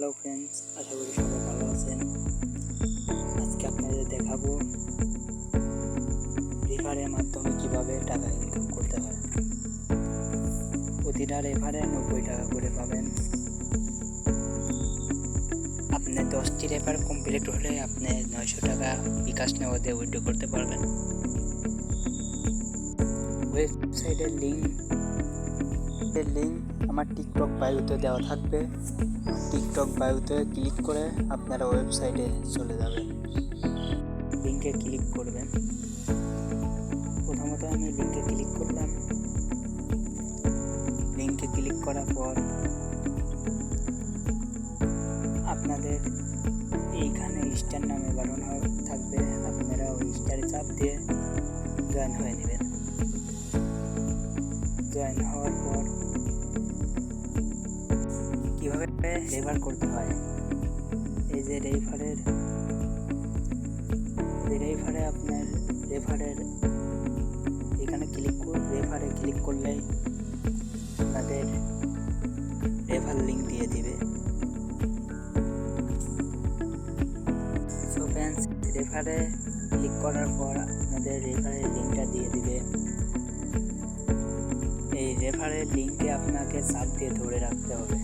Hello friends, আশা করি সবাই ভালো আছেন। আজকে আপনাদের দেখাবো রেফারের মাধ্যমে কীভাবে টাকা ইনকাম করতে পারেন প্রতিটা রেফারে নব্বই টাকা করে পাবেন। আপনি দশটি রেফার কমপ্লিট হলে আপনি নয়শো টাকা বিকাশ নেওয়াতে উইড্রো করতে পারবেন। ওয়েবসাইটের লিঙ্ক লিঙ্ক আমার টিকটক বায়ুতে দেওয়া থাকবে। টিকটক বায়ুতে ক্লিক করে আপনারা ওয়েবসাইটে চলে যাবেন। লিঙ্কে ক্লিক করবেন। প্রথমত আমি লিঙ্কে ক্লিক করলাম। লিঙ্কে ক্লিক করার পর আপনাদের এইখানে স্টার নামে বাড়ানো থাকবে। আপনারা ওই স্টারে চাপ দিয়ে জয়েন হয়ে নেবেন। জয়েন হওয়ার পর কীভাবে রেফার করতে হয়? এই যে রেফারের রেফারে আপনার রেফারের এখানে ক্লিক কর রেফারে ক্লিক করলেই আপনাদের রেফার লিঙ্ক দিয়ে দিবে। সো ফ্রেন্ডস রেফারে ক্লিক করার পর আপনাদের রেফারের লিঙ্কটা দিয়ে দিবে। এই রেফারের লিঙ্কে আপনাকে চাপ দিয়ে ধরে রাখতে হবে।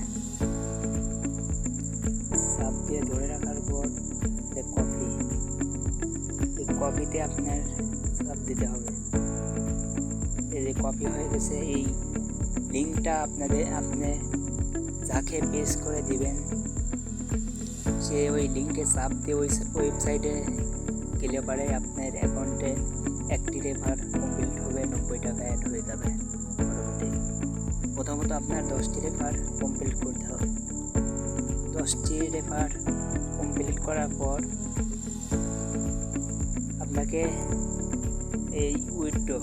কপিতে আপনার চাপ দিতে হবে। এই যে কপি হয়ে গেছে, এই লিঙ্কটা আপনাদের আপনি যাকে পেস করে দিবেন, সে ওই লিঙ্কে চাপ দিয়ে ওই ওয়েবসাইটে গেলে পারে আপনার অ্যাকাউন্টে একটি রেফার কমপ্লিট হবে, নব্বই টাকা অ্যাড হয়ে যাবে। প্রথমত আপনার দশটি রেফার কমপ্লিট করতে হবে। দশটি রেফার কমপ্লিট করার পর আপনাকে এই উইন্ডো,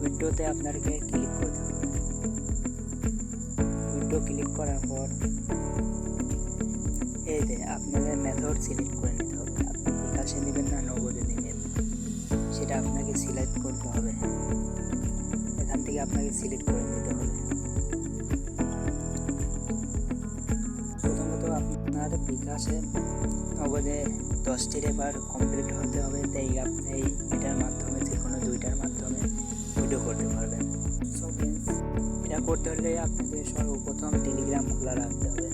উইন্ডোতে আপনাকে ক্লিক করতে হবে। উইন্ডো ক্লিক করার পর এই যে আপনাদের মেথড সিলেক্ট করে নিতে হবে। আপনি বিকাশে নেবেন না নগদে নেবেন সেটা আপনাকে সিলেক্ট করতে হবে। এখান থেকে আপনাকে সিলেক্ট করে নিতে হবে। প্রথমত আপনার বিকাশে নগদে দশটি রেবার কমপ্লিট হতে হবে, তাই আপনি এই এটার মাধ্যমে যে কোনো দুইটার মাধ্যমে ভিডিও করতে পারবেন। সো এটা করতে হলে আপনাদের সর্বপ্রথম টেলিগ্রাম খোলা রাখতে হবে।